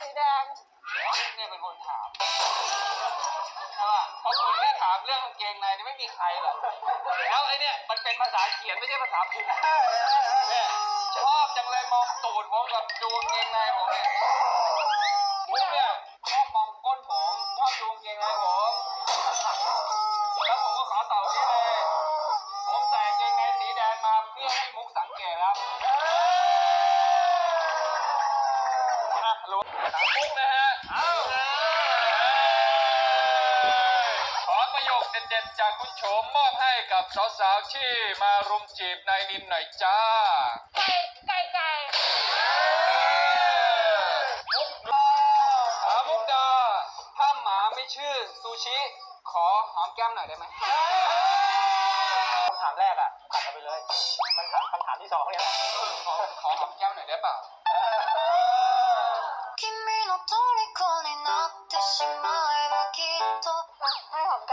สีแดงเนี่ยเป็นคนถามใช่ป่ะเพราะคนที่ถามเรื่องกางเกงในนี่ไม่มีใครหรอกแล้วไอ้เนี่ยมันเป็นภาษาเขียนไม่ใช่ภาษาพิมพ์เนี่ยชอบจังเลยมองตูดผมกับดูกางเกงในผมเนี่ยมุกเนี่ยชอบมองก้นผมชอบดูกางเกงในผมแล้วผมก็ขอตอบนี่เลยผมใส่กางเกงในสีแดงมาเพื่อให้มุกสังเกตครับ อะรู้ถามมุกนะฮะ เอ้าขอประโยคเด็ดๆ จากคุณโฉมมอบให้กับสาวๆ ที่มารุมจีบนายนินหน่อยจ้า ไก่ไก่ไก่มุกดาถามมุกดา ถ้าหมาไม่ชื่อซูชิ ขอหอมแก้มหน่อยได้ไหมคำถามแรกอะตัดเอาไปเลย มันถามคำถามที่สองเนี่ยขอขอหอมแก้มหน่อยได้เปล่า君の虜になってしまえばきっと、はい、はい、